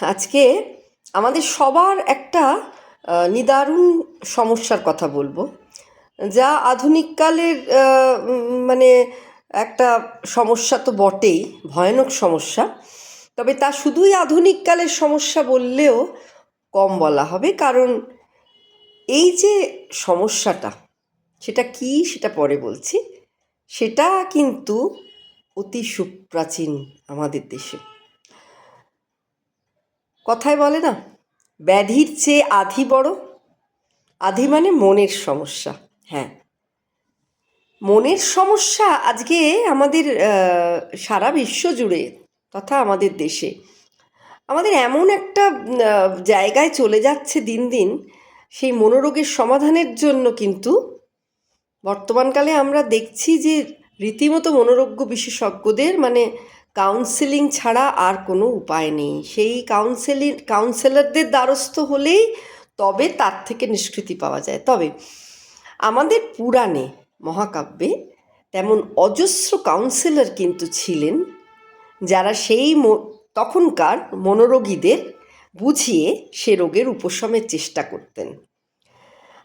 আজকে আমাদের সবার একটা নিদারুণ সমস্যার কথা বলব, যা আধুনিককালের মানে একটা সমস্যা তো বটেই, ভয়ানক সমস্যা। তবে তা শুধুই আধুনিককালের সমস্যা বললেও কম বলা হবে, কারণ এই যে সমস্যাটা, সেটা কি সেটা পরে বলছি। সেটা কিন্তু অতি সুপ্রাচীন আমাদের দেশে। কথায় বলে না, ব্যাধির চেয়ে আধি বড়। আধি মানে মনের সমস্যা হ্যাঁ। মনের সমস্যা আজকে আমাদের সারা বিশ্ব জুড়ে তথা আমাদের দেশে। আমাদের এমন একটা জায়গায় চলে যাচ্ছে দিন দিন, সেই মনোরোগের সমাধানের জন্য কিন্তু বর্তমানকালে আমরা দেখছি যে রীতিমতো মনোরোগ্য বিশেষজ্ঞদের মানে কাউন্সেলিং ছাড়া আর কোনো উপায় নেই। সেই কাউন্সেলিং কাউন্সেলরদের দ্বারস্থ হলেই তবে তার থেকে নিষ্কৃতি পাওয়া যায়। তবে আমাদের পুরাণে মহাকাব্যে তেমন অজস্র কাউন্সিলর কিন্তু ছিলেন যারা সেই তখনকার মনোরোগীদের বুঝিয়ে সে রোগের উপশমের চেষ্টা করতেন।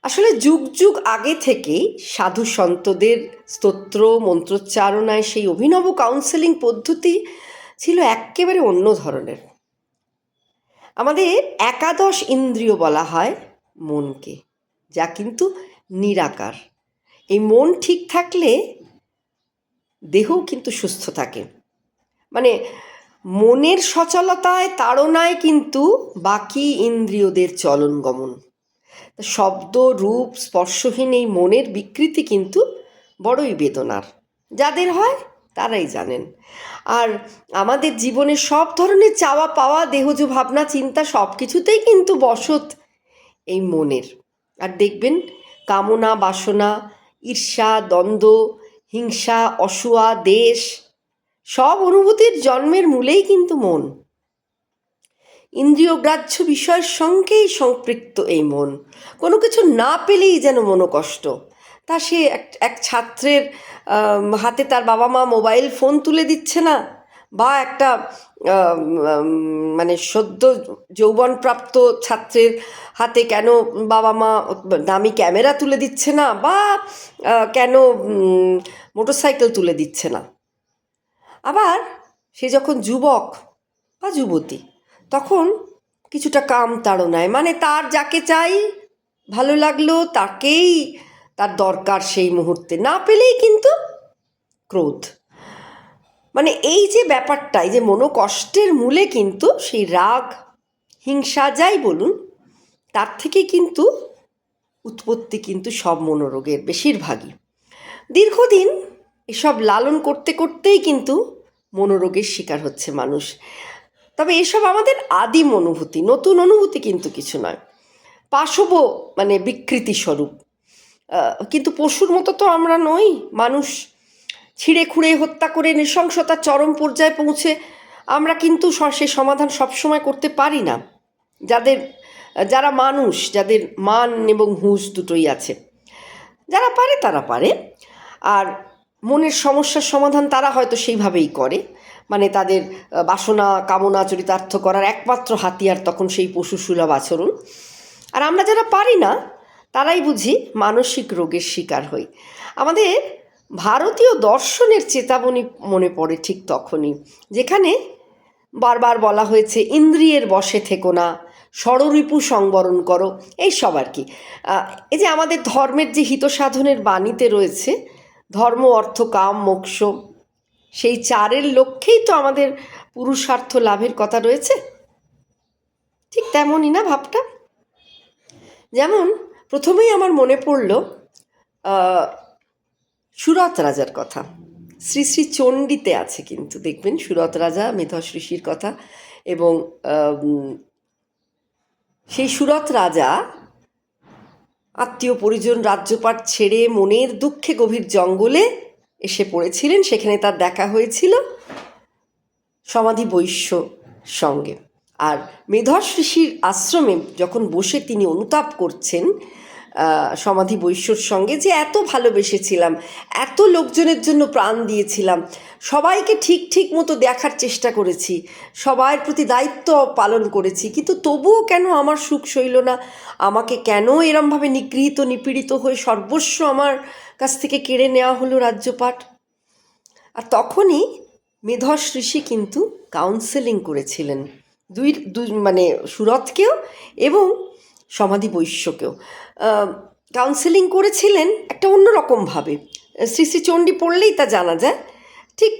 আসলে যুগ যুগ আগে থেকেই সাধু সন্তদের স্তোত্র, মন্ত্রোচ্চারণায় সেই অভিনব কাউন্সেলিং পদ্ধতি ছিল একেবারে অন্য ধরনের। আমাদের একাদশ ইন্দ্রিয় বলা হয় মনকে, যা কিন্তু নিরাকার। এই মন ঠিক থাকলে দেহও কিন্তু সুস্থ থাকে। মানে মনের সচলতায়, তাড়নায় কিন্তু বাকি ইন্দ্রিয়দের চলন গমন। শব্দ, রূপ, স্পর্শহীন এই মনের বিকৃতি কিন্তু বড়ই বেদনার। যাদের হয় তারাই জানেন। আর আমাদের জীবনে সব ধরনের চাওয়া পাওয়া, দেহজ ভাবনা, চিন্তা সব কিছুতেই কিন্তু বসত এই মনের। আর দেখবেন কামনা, বাসনা, ঈর্ষা, দ্বন্দ্ব, হিংসা, অসুয়া, দেশ সব অনুভূতির জন্মের মূলেই কিন্তু মন। ইন্দ্রিয়গ্রাহ্য বিষয়ের সঙ্গেই সম্পৃক্ত এই মন। কোনো কিছু না পেলেই যেন মনোকষ্ট তা সে এক এক ছাত্রের হাতে তার বাবা মা মোবাইল ফোন তুলে দিচ্ছে না? বা একটা মানে সদ্য যৌবনপ্রাপ্ত ছাত্রের হাতে কেন বাবা মা দামি ক্যামেরা তুলে দিচ্ছে না? বা কেন মোটরসাইকেল তুলে দিচ্ছে না? আবার সে যখন যুবক বা যুবতী তখন কিছুটা কাম তাড়নায় মানে তার যাকে চাই, ভালো লাগল তাকেই তার দরকার সেই মুহূর্তে, না পেলেই কিন্তু ক্রোধ। মানে এই যে ব্যাপারটা, এই যে মনোকষ্টের মূলে কিন্তু সেই রাগ, হিংসা যাই বলুন, তার থেকে কিন্তু উৎপত্তি কিন্তু সব মনোরোগের বেশিরভাগই। দীর্ঘদিন এসব লালন করতে করতেই কিন্তু মনোরোগের শিকার হচ্ছে মানুষ। তবে এসব আমাদের আদিম অনুভূতি, নতুন অনুভূতি কিন্তু কিছু নয়। পাশব মানে বিকৃতি স্বরূপ। কিন্তু পশুর মতো তো আমরা নই। মানুষ ছিঁড়ে খুঁড়ে হত্যা করে নৃশংসতার চরম পর্যায়ে পৌঁছে আমরা কিন্তু সে সমাধান সবসময় করতে পারি না। যাদের, যারা মানুষ, যাদের মান এবং হুঁশ দুটোই আছে। যারা পারে তারা পারে। আর মনের সমস্যার সমাধান তারা হয়তো সেইভাবেই করে। মানে তাদের বাসনা, কামনা, চরিতার্থ করার একমাত্র হাতিয়ার তখন সেই পশু সুলভ আচরণ। আর আমরা যারা পারি না, তারাই বুঝি মানসিক রোগের শিকার হই। আমাদের ভারতীয় দর্শনের চেতাবনী মনে পড়ে ঠিক তখনই, যেখানে বারবার বলা হয়েছে, ইন্দ্রিয়ের বশে থেকো না ষড়রিপু সংবরণ করো। এই সব আর কি। এই যে আমাদের ধর্মের যে হিত সাধনের বাণীতে রয়েছে, ধর্ম, অর্থ, কাম, মোক্ষ সেই চারের লক্ষ্যেই তো আমাদের পুরুষার্থ লাভের কথা রয়েছে। ঠিক তেমনই না ভাবটা? যেমন প্রথমেই আমার মনে পড়ল সুরত রাজার কথা। শ্রী শ্রী চণ্ডীতে আছে কিন্তু, দেখবেন সুরত রাজা, মেধস ঋষির কথা এবং সেই সুরত রাজা আত্মীয় পরিজন, রাজ্যপাট ছেড়ে মনের দুঃখে গভীর জঙ্গলে এসে পড়েছিলেন, সেখানে তার দেখা হয়েছিল সমাধি বৈশ্য সঙ্গে। আর মেধস ঋষির আশ্রমে যখন বসে তিনি অনুতাপ করছেন সমাধি বৈশ্যর সঙ্গে যে এত ভালোবেসেছিলাম, এত লোকজনের জন্য প্রাণ দিয়েছিলাম, সবাইকে ঠিক ঠিক মতো দেখার চেষ্টা করেছি, সবার প্রতি দায়িত্ব পালন করেছি, কিন্তু তবুও কেন আমার সুখ সইল না? আমাকে কেন এরমভাবে নিগৃহীত, নিপীড়িত হয়ে সর্বস্ব আমার কাছ থেকে কেড়ে নেওয়া হলো রাজ্যপাট? আর তখনই মেধস ঋষি কিন্তু কাউন্সেলিং করেছিলেন, দুই মানে সুরথকেও এবং সমাধি বৈশ্যকেও। কাউন্সেলিং করেছিলেন একটা অন্যরকমভাবে। শ্রী শ্রী চণ্ডী পড়লেই তা জানা যায়। ঠিক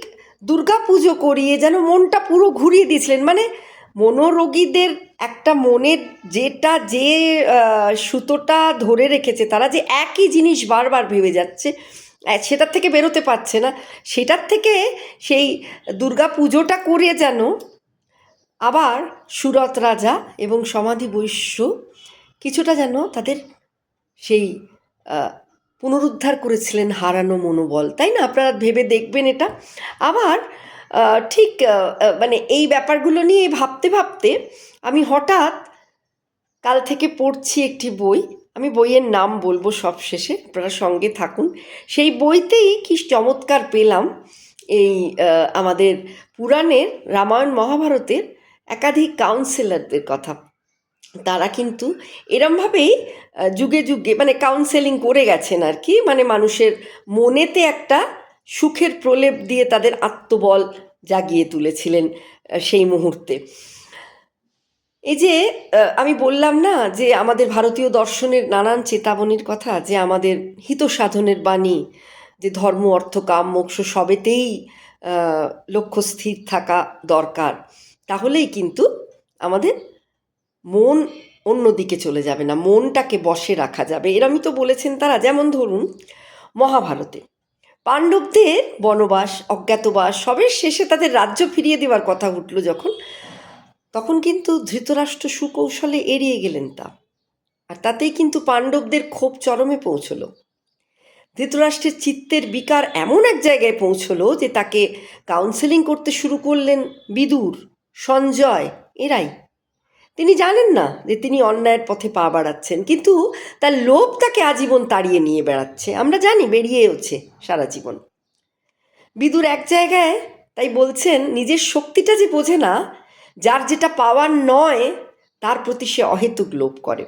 দুর্গা পুজো করিয়ে যেন মনটা পুরো ঘুরিয়ে দিয়েছিলেন। মানে মনোরোগীদের একটা মনের যেটা যে সুতোটা ধরে রেখেছে, তারা যে একই জিনিস বারবার ভেবে যাচ্ছে সেটার থেকে বেরোতে পারছে না। সেটার থেকে সেই দুর্গা পুজোটা করে যেন আবার সুরত রাজা এবং সমাধি বৈশ্য কিছুটা যেন তাদের সেই পুনরুদ্ধার করেছিলেন হারানো মনোবল, তাই না? আপনারা ভেবে দেখবেন এটা। আবার ঠিক মানে এই ব্যাপারগুলো নিয়ে ভাবতে ভাবতে আমি হঠাৎ কাল থেকে পড়ছি একটি বই, আমি বইয়ের নাম বলব সব শেষে, আপনারা সঙ্গে থাকুন। সেই বইতেই কি চমৎকার পেলাম এই আমাদের পুরাণের রামায়ণ মহাভারতের একাধিক কাউন্সিলরদের কথা। তারা কিন্তু এরমভাবেই যুগে যুগে মানে কাউন্সেলিং করে গেছেন আর কি মানে মানুষের মনেতে একটা সুখের প্রলেপ দিয়ে তাদের আত্মবল জাগিয়ে তুলেছিলেন সেই মুহূর্তে। এই যে আমি বললাম না যে আমাদের ভারতীয় দর্শনের নানান চেতাবনীর কথা, যে আমাদের হিত সাধনের বাণী, যে ধর্ম, অর্থ, কাম, মোক্ষ সবেতেই লক্ষ্য স্থির থাকা দরকার, তাহলেই কিন্তু আমাদের মন অন্যদিকে চলে যাবে না, মনটাকে বশে রাখা যাবে। এরমই তো বলেছেন তারা, যেমন ধরুন মহাভারতে। পাণ্ডবদের বনবাস, অজ্ঞাতবাস সবের শেষে তাদের রাজ্য ফিরিয়ে দেওয়ার কথা উঠল যখন। তখন কিন্তু ধৃতরাষ্ট্র সুকৌশলে এড়িয়ে গেলেন তা। আর তাতেই কিন্তু পাণ্ডবদের ক্ষোভ চরমে পৌঁছলো। ধৃতরাষ্ট্রের চিত্তের বিকার এমন এক জায়গায় পৌঁছলো যে তাকে কাউন্সেলিং করতে শুরু করলেন বিদুর, সঞ্জয়, এরাই। তিনি জানেন না যে তিনি অন্যায়ের পথে পা বাড়াচ্ছেন, কিন্তু তার লোভ তাকে আজীবন তাড়িয়ে নিয়ে বেড়াচ্ছে। আমরা জানি বেরিয়েওছে সারা জীবন। বিদুর এক জায়গায় তাই বলছেন, নিজের শক্তিটা যে বোঝে না, যার যেটা পাওয়ার নয়, তার প্রতি সে অহেতুক লোভ করে।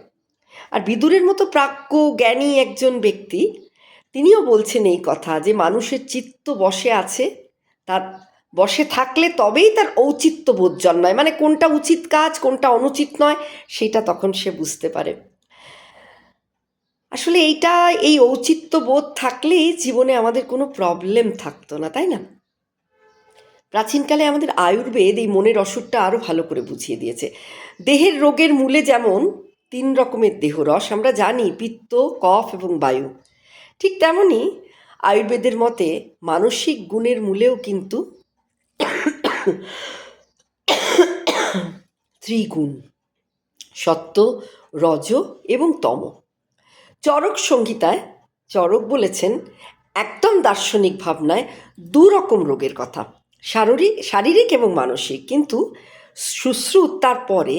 আর বিদুরের মতো প্রাজ্ঞ, জ্ঞানী একজন ব্যক্তি, তিনিও বলছেন এই কথা যে মানুষের চিত্ত বসে আছে, তার বসে থাকলে তবেই তার ঔচিত্য বোধ জন্মায়। মানে কোনটা উচিত কাজ, কোনটা অনুচিত নয়, সেটা তখন সে বুঝতে পারে। আসলে এইটা, এই ঔচিত্য বোধ থাকলেই জীবনে আমাদের কোনো প্রবলেম থাকতো না, তাই না? প্রাচীনকালে আমাদের আয়ুর্বেদ এই মনের অসুখটা আরও ভালো করে বুঝিয়ে দিয়েছে। দেহের রোগের মূলে যেমন তিন রকমের দেহরস আমরা জানি পিত্ত, কফ এবং বায়ু। ঠিক তেমনই আয়ুর্বেদের মতে মানসিক গুণের মূলেও কিন্তু ত্রিগুণ, সত্য, রজ এবং তম। চরক সংহিতায় চরক বলেছেন, একদম দার্শনিক ভাবনায় দু রকম রোগের কথা। শারীরিক শারীরিক এবং মানসিক, কিন্তু সুশ্রুত তার পরে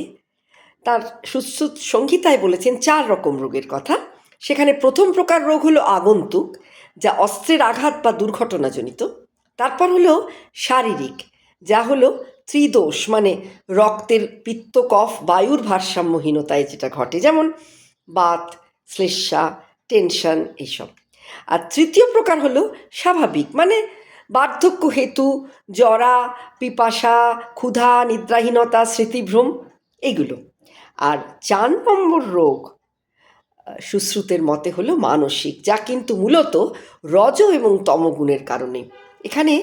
তার সুশ্রুত সংহিতায় বলেছেন, চার রকম রোগের কথা। সেখানে প্রথম প্রকার রোগ হলো আগন্তুক, যা অস্ত্রের আঘাত বা দুর্ঘটনাজনিত। তারপর হলো শারীরিক। যা হলো ত্রিদোষ মানে রক্তের পিত্ত কফ বায়ুর ভারসাম্যহীনতায় যেটা ঘটে, যেমন বাত, শ্লেষা, টেনশন এইসব। আর তৃতীয় প্রকার হলো স্বাভাবিক মানে বার্ধক্য হেতু, জরা, পিপাসা, ক্ষুধা, নিদ্রাহীনতা, স্মৃতিভ্রম এগুলো। আর চার নম্বর রোগ সুশ্রুতের মতে হলো মানসিক, যা কিন্তু মূলত রজ এবং তমগুণের কারণে। এখানে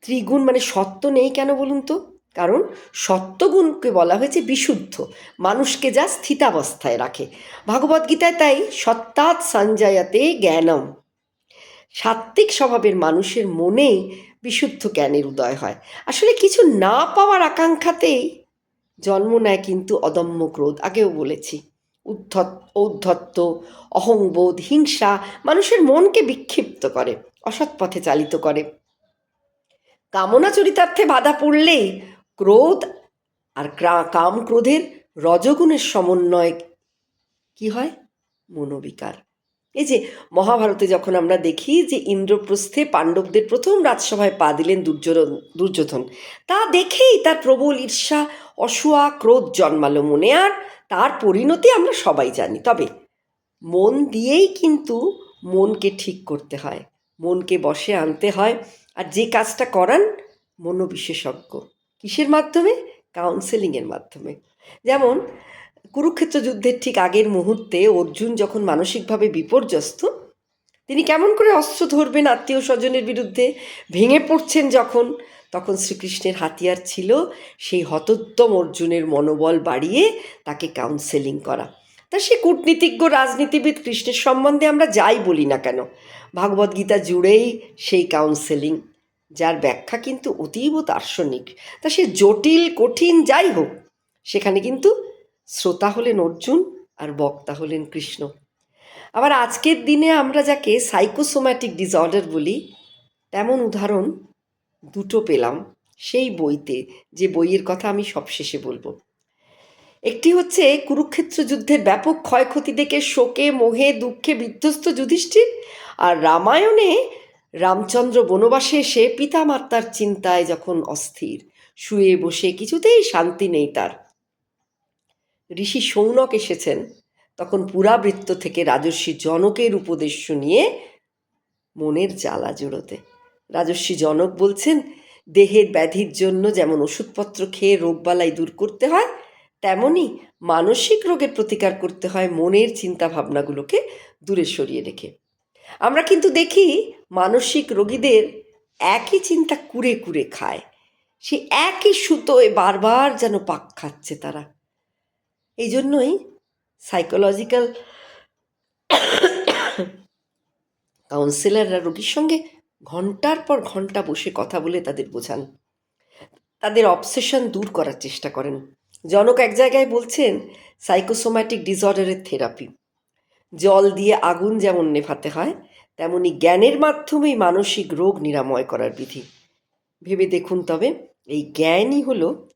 ত্রিগুণ মানে সত্য নেই কেন বলুন তো? কারণ সত্যগুণকে বলা হয়েছে বিশুদ্ধ। মানুষকে যা স্থিতাবস্থায় রাখে। ভগবদ্গীতায় তাই সত্তাৎ সঞ্জয়াতে জ্ঞানম। সাত্ত্বিক স্বভাবের মানুষের মনেই বিশুদ্ধ জ্ঞানের উদয় হয়। আসলে কিছু না পাওয়ার আকাঙ্ক্ষাতেই জন্ম নেয় কিন্তু অদম্য ক্রোধ। আগেও বলেছি, উদ্ধত, ঔদ্ধত্য, অহংবোধ, হিংসা মানুষের মনকে বিক্ষিপ্ত করে, অসৎ পথে চালিত করে। কামনা চরিতার্থে বাধা পড়লেই ক্রোধ আর কাম ক্রোধের রজগুণের সমন্বয় কি হয়? মনোবিকার। এই যে মহাভারতে যখন আমরা দেখি যে ইন্দ্রপ্রস্থে পাণ্ডবদের প্রথম রাজসভায় পা দিলেন দুর্যোধন দুর্যোধন, তা দেখেই তার প্রবল ঈর্ষা, অসুয়া, ক্রোধ জন্মালো মনে আর তার পরিণতি আমরা সবাই জানি। তবে মন দিয়েই কিন্তু মনকে ঠিক করতে হয়। মনকে বসে আনতে হয়। আর যে কাজটা করান মনোবিশেষজ্ঞ কিসের মাধ্যমে? কাউন্সেলিংয়ের মাধ্যমে। যেমন, কুরুক্ষেত্র যুদ্ধের ঠিক আগের মুহূর্তে অর্জুন যখন মানসিকভাবে বিপর্যস্ত, তিনি কেমন করে অস্ত্র ধরবেন আত্মীয় স্বজনের বিরুদ্ধে? ভেঙে পড়ছেন যখন, তখন শ্রীকৃষ্ণের হাতিয়ার ছিল সেই হতোত্তম অর্জুনের মনোবল বাড়িয়ে তাকে কাউন্সেলিং করা। তা সে কূটনীতিজ্ঞ, রাজনীতিবিদ, কৃষ্ণের সম্বন্ধে আমরা যাই বলি না কেন? ভাগবদ্গীতা জুড়েই সেই কাউন্সেলিং যার ব্যাখ্যা কিন্তু অতীব দার্শনিক। তা সে জটিল, কঠিন, যাই হোক, সেখানে কিন্তু শ্রোতা হলেন অর্জুন আর বক্তা হলেন কৃষ্ণ। আবার আজকের দিনে আমরা যাকে সাইকোসোম্যাটিক ডিসঅর্ডার বলি, তেমন উদাহরণ দুটো পেলাম সেই বইতে, যে বইয়ের কথা আমি সবশেষে বলব। একটি হচ্ছে কুরুক্ষেত্র যুদ্ধের ব্যাপক ক্ষয়ক্ষতি দেখে শোকে, মোহে, দুঃখে বিধ্বস্ত যুধিষ্ঠির আর রামায়ণে রামচন্দ্র বনবাসে এসে পিতামাতার চিন্তায় যখন অস্থির, শুয়ে বসে কিছুতেই শান্তি নেই তার। ঋষি সৌনক এসেছেন, তখন পুরাবৃত্ত থেকে রাজর্ষি জনকের উপদেশ শুনিয়ে মনের জ্বালা জুড়োতে। রাজর্ষি জনক বলছেন, দেহের ব্যাধির জন্য যেমন ওষুধপত্র খেয়ে রোগবালাই দূর করতে হয় তেমনি মানসিক রোগের প্রতিকার করতে হয় মনের চিন্তা ভাবনাগুলোকে দূরে সরিয়ে রেখে। আমরা কিন্তু দেখি মানসিক রোগীদের একই চিন্তা কুরে কুরে খায়। সে একই সুতোয় বারবার যেন পাক খাচ্ছে তারা। এই জন্যই সাইকোলজিক্যাল কাউন্সিলররা রোগীর সঙ্গে ঘণ্টার পর ঘণ্টা বসে কথা বলে তাদের বোঝান। তাদের অবসেশন দূর করার চেষ্টা করেন। জনক এক জায়গায় বলছেন, সাইকোসোম্যাটিক ডিসঅর্ডারের থেরাপি। জল দিয়ে আগুন যেমন নেভাতে হয়, তেমনি জ্ঞানের মাধ্যমেই মানসিক রোগ নিরাময় করার বিধি। ভেবে দেখুন তবে, এই জ্ঞানই হল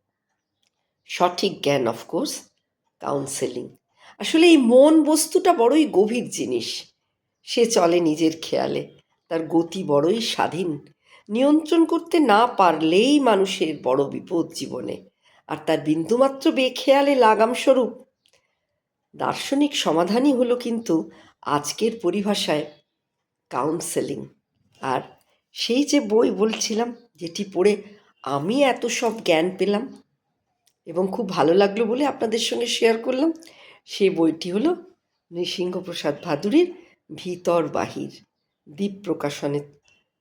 সঠিক জ্ঞান অফকোর্স কাউন্সেলিং আসলে এই মন বস্তুটা বড়ই গভীর জিনিস। সে চলে নিজের খেয়ালে। তার গতি বড়ই স্বাধীন। নিয়ন্ত্রণ করতে না পারলেই মানুষের বড় বিপদ জীবনে। আর তার বিন্দুমাত্র বেখেয়ালে লাগামস্বরূপ। দার্শনিক সমাধানই হলো কিন্তু আজকের পরিভাষায় কাউন্সেলিং আর সেই যে বই বলছিলাম, যেটি পড়ে আমি এত সব জ্ঞান পেলাম এবং খুব ভালো লাগল বলে আপনাদের সঙ্গে শেয়ার করলাম, সেই বইটি হলো নৃসিংহপ্রসাদ ভাদুরীর ভিতর বাহির। দ্বীপ প্রকাশনের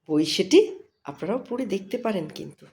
বই সেটি আপনারাও পড়ে দেখতে পারেন কিন্তু।